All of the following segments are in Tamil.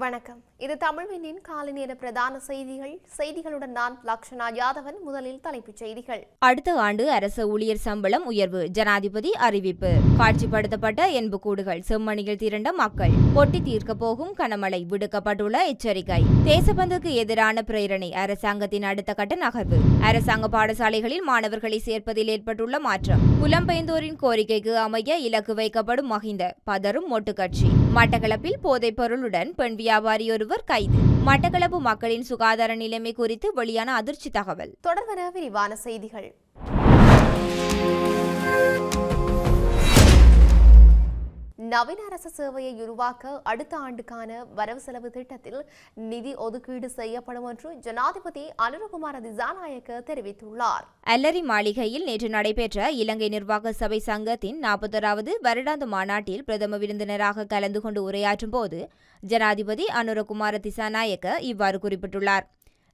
வணக்கம். இது தமிழ்வினின் காலை நேர பிரதான செய்திகள். செய்திகளுடன் நான் லக்ஷனா யாதவன் முதலில் தலைப்புச் செய்திகள். அடுத்த ஆண்டு அரசு ஊழியர் சம்பளம் உயர்வு ஜனாதிபதி அறிவிப்பு. காட்சிப்படுத்தப்பட்ட எண்புக்கூடுகள் செம்மணியில் திரண்ட மக்கள். கொட்டி தீர்க்க போகும் கனமழை விடுக்கப்பட்டுள்ள எச்சரிக்கை. தேசபந்துக்கு எதிரான பிரேரணை அரசாங்கத்தின் அடுத்த கட்ட நகர்வு. அரசாங்க பாடசாலைகளில் மாணவர்களை சேர்ப்பதில் ஏற்பட்டுள்ள மாற்றம். புலம்பெயர்ந்தோரின் கோரிக்கைக்கு அமைய இலக்கு வைக்கப்படும் மஹிந்த பதரும் மொட்டு கட்சி. மட்டக்களப்பில் போதைப் பொருளுடன் பெண் வியாபாரி ஒருவர் கைது. மட்டக்களப்பு மக்களின் சுகாதார நிலைமை குறித்து வெளியான அதிர்ச்சி தகவல். தொடர்பான விரிவான செய்திகள். நவீன அரசு சேவையை உருவாக்க அடுத்த ஆண்டுக்கான வரவு செலவு திட்டத்தில் நிதி ஒதுக்கீடு செய்யப்படும் என்று ஜனாதிபதி அனுரகுமார திசாநாயக்க தெரிவித்துள்ளார். அல்லரி மாளிகையில் நேற்று நடைபெற்ற இலங்கை நிர்வாக சபை சங்கத்தின் நாற்பத்தோராவது வருடாந்த மாநாட்டில் பிரதம விருந்தினராக கலந்து கொண்டு உரையாற்றும் போது ஜனாதிபதி அனுரகுமார திசாநாயக்க இவ்வாறு குறிப்பிட்டுள்ளார்.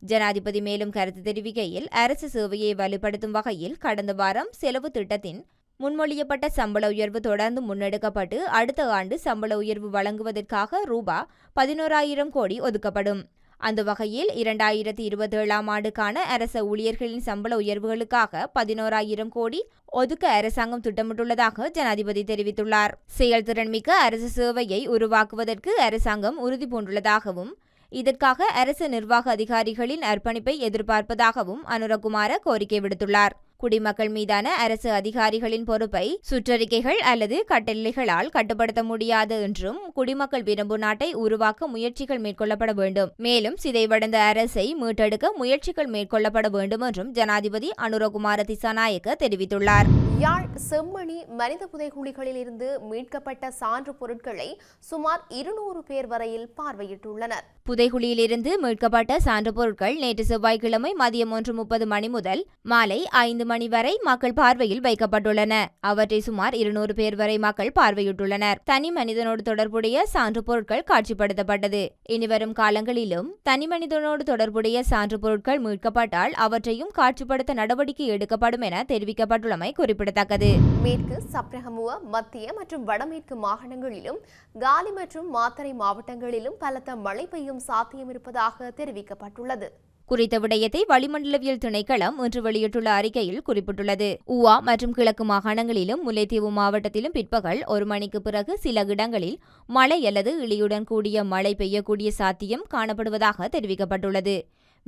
ஜனாதிபதி மேலும் கருத்து தெரிவிக்கையில் அரசு சேவையை வலுப்படுத்தும் வகையில் கடந்த வாரம் செலவு திட்டத்தின் முன்மொழியப்பட்ட சம்பள உயர்வு தொடர்ந்து முன்னெடுக்கப்பட்டு அடுத்த ஆண்டு சம்பள உயர்வு வழங்குவதற்காக ரூபா பதினோராயிரம் கோடி ஒதுக்கப்படும். அந்த வகையில் இரண்டாயிரத்தி இருபத்தேழாம் ஆண்டுக்கான அரச ஊழியர்களின் சம்பள உயர்வுகளுக்காக பதினோராயிரம் கோடி ஒதுக்க அரசாங்கம் திட்டமிட்டுள்ளதாக ஜனாதிபதி தெரிவித்துள்ளார். செயல்திறன்மிக்க அரசு சேவையை உருவாக்குவதற்கு அரசாங்கம் உறுதி பூண்டுள்ளதாகவும் இதற்காக அரசு நிர்வாக அதிகாரிகளின் அர்ப்பணிப்பை எதிர்பார்ப்பதாகவும் அனுரகுமார கோரிக்கை விடுத்துள்ளார். குடிமக்கள் மீதான அரசு அதிகாரிகளின் பொறுப்பை சுற்றறிக்கைகள் அல்லது கட்டளைகளால் கட்டுப்படுத்த முடியாது என்றும் குடிமக்கள் விரும்பும் நாட்டை உருவாக்க முயற்சிகள் மேற்கொள்ளப்பட வேண்டும். மேலும் சிதைவடைந்த அரசை மீட்டெடுக்க முயற்சிகள் மேற்கொள்ளப்பட வேண்டும் என்றும் ஜனாதிபதி அனுரகுமார திசாநாயக்க தெரிவித்துள்ளார். யாழ் செம்மணி மனித புதைகுழிகளில் இருந்து மீட்கப்பட்ட சான்று பொருட்களை சுமார் இருநூறு பேர் வரையில் பார்வையிட்டுள்ளனர். புதைகுழியிலிருந்து மீட்கப்பட்ட சான்று பொருட்கள் நேற்று செவ்வாய்க்கிழமை மதியம் ஒன்று முப்பது மணி முதல் மாலை ஐந்து மணி வரை மக்கள் பார்வையில் வைக்கப்பட்டுள்ளன. அவற்றை சுமார் இருநூறு பேர் வரை மக்கள் பார்வையிட்டுள்ளனர். தனி மனிதனோடு தொடர்புடைய சான்று பொருட்கள் காட்சிப்படுத்தப்பட்டது. இனிவரும் காலங்களிலும் தனி மனிதனோடு தொடர்புடைய சான்று பொருட்கள் மீட்கப்பட்டால் அவற்றையும் காட்சிப்படுத்த நடவடிக்கை எடுக்கப்படும் என தெரிவிக்கப்பட்டுள்ளமை குறிப்பிடத்தக்கது. மேற்கு சப்ரகமுவ மத்திய மற்றும் வடமேற்கு மாகாணங்களிலும் காலி மற்றும் மாத்தறை மாவட்டங்களிலும் பலத்த மழை பெய்யும் சாத்தியம் இருப்பதாக தெரிவிக்கப்பட்டுள்ளது. குறித்த விடயத்தை வளிமண்டலவியல் திணைக்களம் இன்று வெளியிட்டுள்ள அறிக்கையில் குறிப்பிட்டுள்ளது. உவா மற்றும் கிழக்கு மாகாணங்களிலும் முல்லைத்தீவு மாவட்டத்திலும் பிற்பகல் ஒரு மணிக்கு பிறகு சில இடங்களில் மழை அல்லது இடியுடன் கூடிய மழை பெய்யக்கூடிய சாத்தியம் காணப்படுவதாக தெரிவிக்கப்பட்டுள்ளது.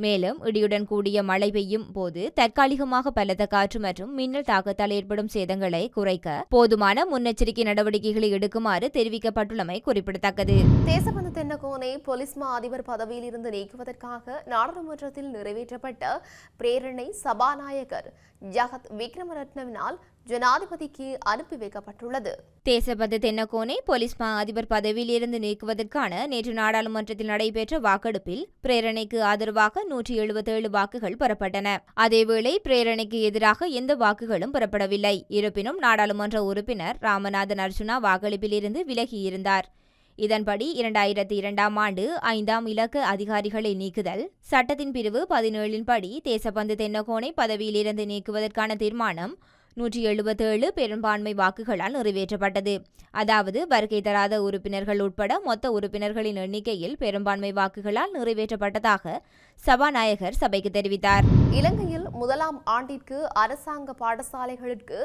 மேலும் இடியுடன் கூடிய மழை பெய்யும் போது தற்காலிகமாக பலத்த காற்று மற்றும் மின்னல் தாக்கத்தால் ஏற்படும் சேதங்களை குறைக்க போதுமான முன்னெச்சரிக்கை நடவடிக்கைகளை எடுக்குமாறு தெரிவிக்கப்பட்டுள்ளமை குறிப்பிடத்தக்கது. தேசபந்து தென்னகோனை போலீஸ் மா அதிபர் பதவியில் இருந்து நீக்குவதற்காக நாடாளுமன்றத்தில் நிறைவேற்றப்பட்ட பிரேரணை சபாநாயகர் ஜகத் விக்ரமரத்னவினால் ஜனாதிபதிக்கு அனுப்பி வைக்கப்பட்டுள்ளது. தேசபந்து தென்னகோனை போலீஸ் மா அதிபர் பதவியிலிருந்து நீக்குவதற்கான நேற்று நாடாளுமன்றத்தில் நடைபெற்ற வாக்கெடுப்பில் பிரேரணைக்கு ஆதரவாக நூற்றி எழுபத்தேழு வாக்குகள் பெறப்பட்டன. அதேவேளை பிரேரணைக்கு எதிராக எந்த வாக்குகளும் பெறப்படவில்லை. இருப்பினும் நாடாளுமன்ற உறுப்பினர் ராமநாதன் அர்ஜுனா வாக்களிப்பிலிருந்து விலகியிருந்தார். இதன்படி இரண்டாயிரத்தி இரண்டாம் ஆண்டு ஐந்தாம் இலக்க அதிகாரிகளை நீக்குதல் சட்டத்தின் பிரிவு பதினேழின்படி தேசபந்து தென்னகோனை பதவியிலிருந்து நீக்குவதற்கான தீர்மானம் நூற்றி எழுபத்தேழு பெரும்பான்மை வாக்குகளால் நிறைவேற்றப்பட்டது. அதாவது வருகை தராத உறுப்பினர்கள் உட்பட மொத்த உறுப்பினர்களின் எண்ணிக்கையில் பெரும்பான்மை வாக்குகளால் நிறைவேற்றப்பட்டதாக சபாநாயகர் சபைக்கு தெரிவித்தார். இலங்கையில் முதலாம் ஆண்டிற்கு அரசாங்க பாடசாலைகளுக்கு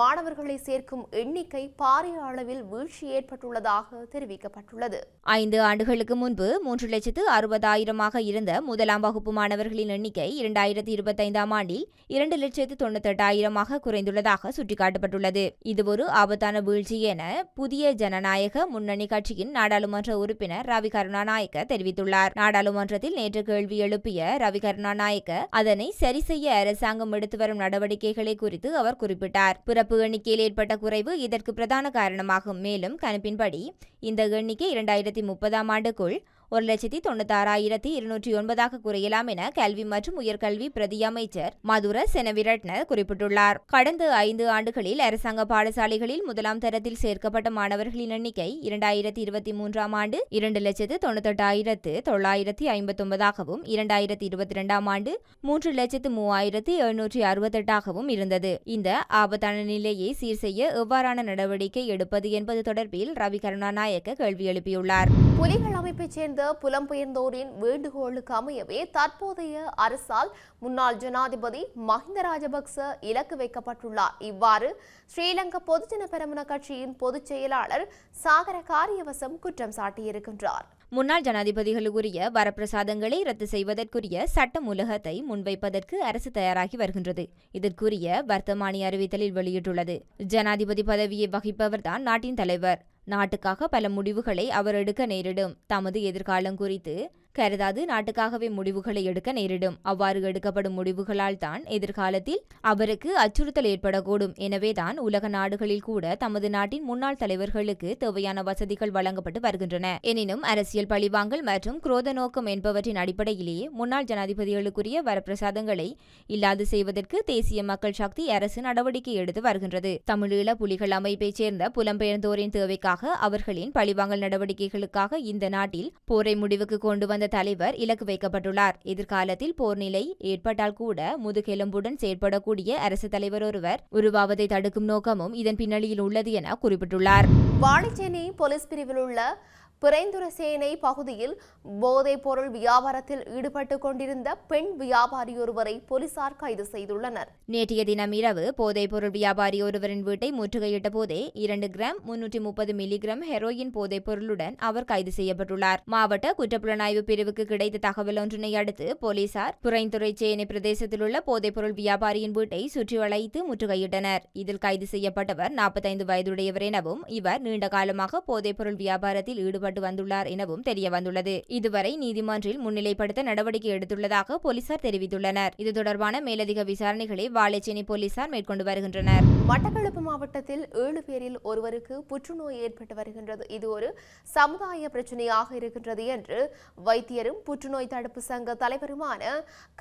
மாணவர்களை சேர்க்கும் எண்ணிக்கை பாரிய அளவில் வீழ்ச்சி ஏற்பட்டுள்ளதாக தெரிவிக்கப்பட்டுள்ளது. ஐந்து ஆண்டுகளுக்கு முன்பு மூன்று லட்சத்து அறுபதாயிரமாக இருந்த முதலாம் வகுப்பு மாணவர்களின் எண்ணிக்கை இரண்டாயிரத்தி இருபத்தைந்தாம் ஆண்டில் இரண்டு லட்சத்து தொண்ணூத்தெட்டாயிரமாக குறைந்துள்ளதாக சுட்டிக்காட்டப்பட்டுள்ளது. இது ஒரு ஆபத்தான வீழ்ச்சி என புதிய ஜனநாயக முன்னணி கட்சியின் நாடாளுமன்ற உறுப்பினர் ரவி கருணாநாயக்க தெரிவித்துள்ளார். நாடாளுமன்றத்தில் நேற்று கேள்வி எழுப்பிய ரவி கருணாநாயக்க அதனை சரி செய்ய அரசாங்கம் எடுத்து வரும் நடவடிக்கைகளை குறித்து அவர் குறிப்பிட்டார். பிறப்பு எண்ணிக்கையில் ஏற்பட்ட குறைவு இதற்கு பிரதான காரணமாகும். மேலும் கணிப்பின்படி இந்த எண்ணிக்கை இரண்டாயிரத்தி முப்பதாம் ஆண்டுக்குள் ஒரு லட்சத்தி தொண்ணூத்தாறாயிரத்தி இருநூற்றி ஒன்பதாக குறையலாம் என கல்வி மற்றும் உயர்கல்வி பிரதி அமைச்சர் மதுர செனவிரட்ன குறிப்பிட்டுள்ளார். கடந்த ஐந்து ஆண்டுகளில் அரசாங்க பாடசாலைகளில் முதலாம் தரத்தில் சேர்க்கப்பட்ட மாணவர்களின் எண்ணிக்கை இரண்டாயிரத்தி இருபத்தி மூன்றாம் ஆண்டு இரண்டு லட்சத்து தொண்ணூத்தெட்டாயிரத்து தொள்ளாயிரத்தி ஐம்பத்தொன்பதாகவும் இரண்டாயிரத்தி இருபத்தி இரண்டாம் ஆண்டு மூன்று லட்சத்து மூவாயிரத்து எழுநூற்றி அறுபத்தெட்டாகவும் இருந்தது. இந்த ஆபத்தான நிலையை சீர் செய்ய எவ்வாறான நடவடிக்கை எடுப்பது என்பது தொடர்பில் ரவி கருணாநாயக்க கேள்வி எழுப்பியுள்ளார். புலிகள் அமைப்பைச் சேர்ந்த குடிபுகுந்த புலம்பெயர்ந்தோரின் வேண்டுகோளுக்கு அமையவே தற்போதைய அரசால் முன்னாள் ஜனாதிபதி மஹிந்த ராஜபக்ச இலக்கு வைக்கப்பட்டுள்ளார். இவ்வாறு ஸ்ரீலங்கா பொதுஜன பெரமுன கட்சியின் பொதுச் செயலாளர் சாகர காரியவசம் குற்றம் சாட்டியிருக்கின்றார். முன்னாள் ஜனாதிபதிகளுக்குரிய வரப்பிரசாதங்களை ரத்து செய்வதற்குரிய சட்ட மூலகத்தை முன்வைப்பதற்கு அரசு தயாராகி வருகின்றது. இதற்குரிய வர்த்தமானி அறிவித்தலில் வெளியிட்டுள்ளது. ஜனாதிபதி பதவியை வகிப்பவர்தான் நாட்டின் தலைவர். நாட்டுக்காக பல முடிவுகளை அவர் எடுக்க நேரிடும். தமது எதிர்காலம் குறித்து கருதாது நாட்டுக்காகவே முடிவுகளை எடுக்க நேரிடும். அவ்வாறு எடுக்கப்படும் முடிவுகளால் தான் எதிர்காலத்தில் அவருக்கு அச்சுறுத்தல் ஏற்படக்கூடும். எனவேதான் உலக நாடுகளில் கூட தமது நாட்டின் முன்னாள் தலைவர்களுக்கு தேவையான வசதிகள் வழங்கப்பட்டு வருகின்றன. எனினும் அரசியல் பழிவாங்கல் மற்றும் குரோத நோக்கம் என்பவற்றின் அடிப்படையிலேயே முன்னாள் ஜனாதிபதிகளுக்குரிய வரப்பிரசாதங்களை இல்லாது செய்வதற்கு தேசிய மக்கள் சக்தி அரசு நடவடிக்கை எடுத்து வருகின்றது. தமிழீழ புலிகள் அமைப்பைச் சேர்ந்த புலம்பெயர்ந்தோரின் தேவைக்காக அவர்களின் பழிவாங்கல் நடவடிக்கைகளுக்காக இந்த நாட்டில் போரை முடிவுக்கு கொண்டு வந்த தலைவர் இலக்கு வைக்கப்பட்டுள்ளார். எதிர்காலத்தில் போர் நிலை ஏற்பட்டால் கூட முதுகெலும்புடன் செயற்படக்கூடிய அரசு தலைவர் ஒருவர் உருவாவதை தடுக்கும் நோக்கமும் இதன் பின்னணியில் உள்ளது என குறிப்பிட்டுள்ளார். வாழைச்சேனை போலீஸ் பிரிவில் உள்ள பிறைந்துரசேனை பகுதியில் போதைப் பொருள் வியாபாரத்தில் ஈடுபட்டு கொண்டிருந்த பெண் வியாபாரி ஒருவரை போலீசார் கைது செய்துள்ளனர். நேற்றைய தினம் இரவு போதைப் பொருள் வியாபாரி ஒருவரின் வீட்டை முற்றுகையிட்ட போதே இரண்டு கிராம் முன்னூற்றி முப்பது மில்லிகிராம் ஹெரோயின் போதைப் பொருளுடன் அவர் கைது செய்யப்பட்டுள்ளார். மாவட்ட குற்றப்புலனாய்வு பிரிவுக்கு கிடைத்த தகவல் ஒன்றினை அடுத்து போலீசார் புறைந்துறை சேனை பிரதேசத்தில் உள்ள போதைப் பொருள் வியாபாரியின் வீட்டை சுற்றி வளைத்து முற்றுகையிட்டனர். இதில் கைது செய்யப்பட்டவர் நாற்பத்தைந்து வயதுடையவர் எனவும் இவர் நீண்ட காலமாக போதைப் பொருள் வியாபாரத்தில் ஈடுபட்டு வந்துள்ளார் எனவும் தெரிய வந்துள்ளது இதுவரை நீதிமன்றில் முன்னிலைப்படுத்த நடவடிக்கை எடுத்துள்ளதாக போலீசார் தெரிவித்துள்ளனர். இது தொடர்பான மேலதிக விசாரணைகளை வாழைச்சேனை போலீசார் மேற்கொண்டு வருகின்றனர். மட்டக்களப்பு மாவட்டத்தில் ஏழு பேரில் ஒருவருக்கு புற்றுநோய் ஏற்பட்டு வருகின்றது. இது ஒரு சமுதாய பிரச்சனையாக இருக்கின்றது என்று வைத்தியரும் புற்றுநோய் தடுப்பு சங்க தலைவருமான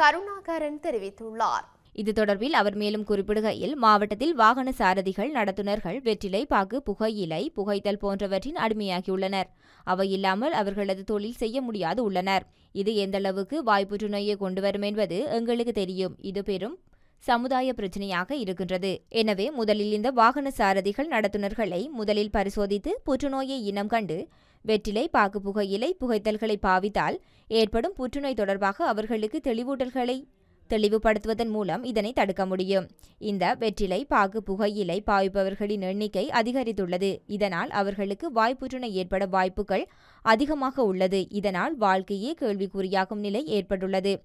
கருணாகரன் தெரிவித்துள்ளார். இது தொடர்பில் அவர் மேலும் குறிப்பிடுகையில் மாவட்டத்தில் வாகன சாரதிகள் நடத்துனர்கள் வெற்றிலை பாக்கு புகையிலை புகைத்தல் போன்றவற்றின் அடிமையாகியுள்ளனர். அவை இல்லாமல் அவர்களது தொழில் செய்ய முடியாது உள்ளனர். இது எந்தளவுக்கு வாய் புற்றுநோயை கொண்டு வரும் என்பது எங்களுக்கு தெரியும். இது பெரும் சமுதாய பிரச்சனையாக இருக்கின்றது. எனவே முதலில் இந்த வாகன சாரதிகள் நடத்துனர்களை முதலில் பரிசோதித்து புற்றுநோயை இனம் கண்டு வெற்றிலை பாக்கு புகையிலை புகைத்தல்களை பாவித்தால் ஏற்படும் புற்றுநோய் தொடர்பாக அவர்களுக்கு தெளிவூட்டல்களை தெளிவுபடுத்துவதன் மூலம் இதனை தடுக்க முடியும். இந்த வெற்றிலை பாகு புகையிலை பாவிப்பவர்களின் எண்ணிக்கை அதிகரித்துள்ளது. இதனால் அவர்களுக்கு வாய்ப்புற்றுணை ஏற்பட வாய்ப்புகள் அதிகமாக உள்ளது. இதனால் வாழ்க்கையே கேள்விக்குறியாகும் நிலை ஏற்பட்டுள்ளது.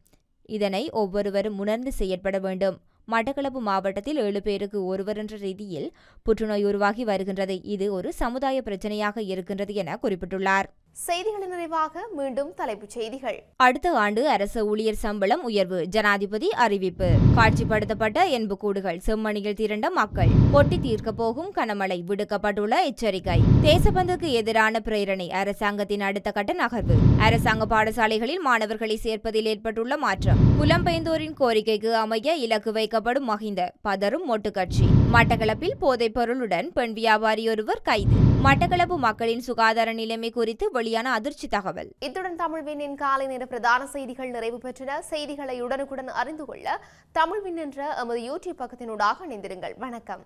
இதனை ஒவ்வொருவரும் உணர்ந்து செயற்பட வேண்டும். மட்டக்களப்பு மாவட்டத்தில் ஏழு பேருக்கு ஒருவர் என்ற ரீதியில் புற்றுநோய் உருவாகி வருகின்றது. இது ஒரு சமுதாய பிரச்சனையாக இருக்கின்றது என குறிப்பிட்டுள்ளார். செய்திகளின் நிறைவாக மீண்டும் தலைப்புச் செய்திகள். அடுத்த ஆண்டு அரசு ஊழியர் சம்பளம் உயர்வு ஜனாதிபதி அறிவிப்பு. காட்சிப்படுத்தப்பட்ட என்புக்கூடுகள் செம்மணியில் திரண்ட மக்கள். கொட்டி தீர்க்க போகும் கனமழை விடுக்கப்பட்டுள்ள எச்சரிக்கை. தேசபந்துக்கு எதிரான பிரேரணை அரசாங்கத்தின் அடுத்த கட்ட நகர்வு. அரசாங்க பாடசாலைகளில் மாணவர்களை சேர்ப்பதில் ஏற்பட்டுள்ள மாற்றம். புலம்பெயர்ந்தோரின் கோரிக்கைக்கு அமைய இலக்கு வைக்கப்படும் மகிந்த பதறும் மொட்டு கட்சி மட்டக்களப்பில் போதைப் பொருளுடன் பெண் வியாபாரியொருவர் கைது. மட்டக்களப்பு மக்களின் சுகாதார நிலைமை குறித்து வெளியான அதிர்ச்சி தகவல். இத்துடன் தமிழ்வினின் காலை நேர பிரதான செய்திகள் நிறைவு பெற்றன. செய்திகளை உடனுக்குடன் அறிந்து கொள்ள தமிழ்வின் என்ற எமது யூடியூப் பக்கத்தினூடாக இணைந்திருங்கள். வணக்கம்.